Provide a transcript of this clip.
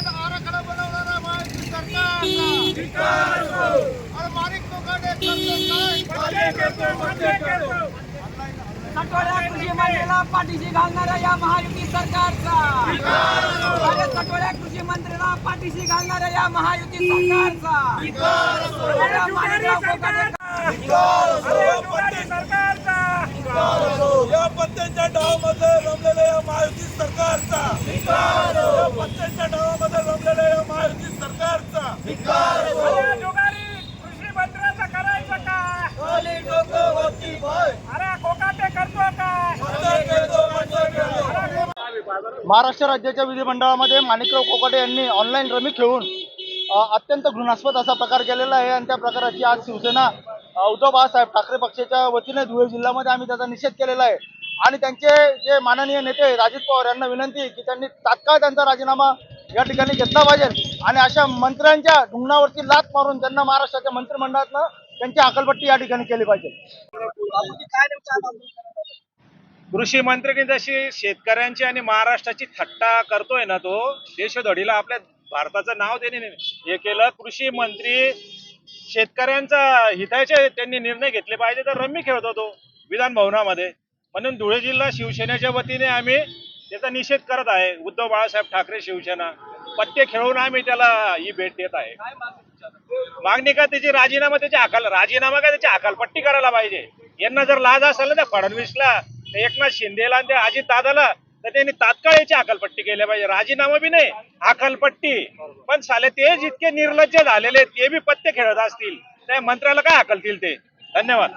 पुस्तकाचा आराखडा बनवणारा महाराष्ट्र सरकारचा अरे माणिक कृषी मंत्र्याला पाठीशी घालणाऱ्या या महायुती सरकारचा. अरे सटोड्या कृषी मंत्र्याला पाठीशी घालणाऱ्या या महायुती सरकारचा अरे माणिकराव कोकाटे या पत्त्यांच्या डावामध्ये रमलेल्या या महायुती सरकारचा या पत्त्यांच्या डावामध्ये रमलेल्या या महायुती सरकारचा कृषी मंत्र्याचं करायचं काय अरे कोकाटे करतो काय महाराष्ट्र राज्याच्या विधिमंडळामध्ये माणिकराव कोकाटे यांनी ऑनलाईन रमी खेळून अत्यंत घृणास्पद असा प्रकार केलेला आहे आणि त्या प्रकाराची आज शिवसेना उद्धव बाळासाहेब ठाकरे पक्षाच्या वतीने धुळे जिल्ह्यामध्ये आम्ही त्याचा निषेध केलेला आहे. आणि त्यांचे जे माननीय नेते राजित पवार यांना विनंती की त्यांनी तात्काळ त्यांचा राजीनामा या ठिकाणी घेतला पाहिजे. आणि अशा मंत्र्यांच्या ढुंगणावरती लात मारून त्यांना महाराष्ट्राच्या मंत्रिमंडळातनं त्यांची अकलपट्टी या ठिकाणी केली पाहिजे. कृषी मंत्री जशी शेतकऱ्यांची आणि महाराष्ट्राची थट्टा करतोय ना तो देशोधडीला आपल्या भारताचं नाव देणे हे केलं. कृषी मंत्री शेतकऱ्यांचा हिताचे त्यांनी निर्णय घेतले पाहिजे तर रम्मी खेळत होतो विधान भवनामध्ये. म्हणून धुळे जिल्हा शिवसेनेच्या वतीने आम्ही त्याचा निषेध करत आहे. उद्धव बाळासाहेब ठाकरे शिवसेना. पत्ते खेळून आम्ही त्याला ही भेट देत आहे. मागणी का त्याची राजीनामा त्याची अकाल राजीनामा का त्याची अकालपट्टी करायला पाहिजे. यांना जर लाज असेल ना फडणवीसला ला एकनाथ शिंदेला आणि ते अजित दादाला तर त्यांनी तात्काळ याची अकलपट्टी केल्या पाहिजे. राजीनामा बी नाही अकलपट्टी. पण साले ते जितके निर्लज्ज झालेले ते बी पत्ते खेळत असतील. त्या मंत्र्याला काय अकलतील ते? धन्यवाद.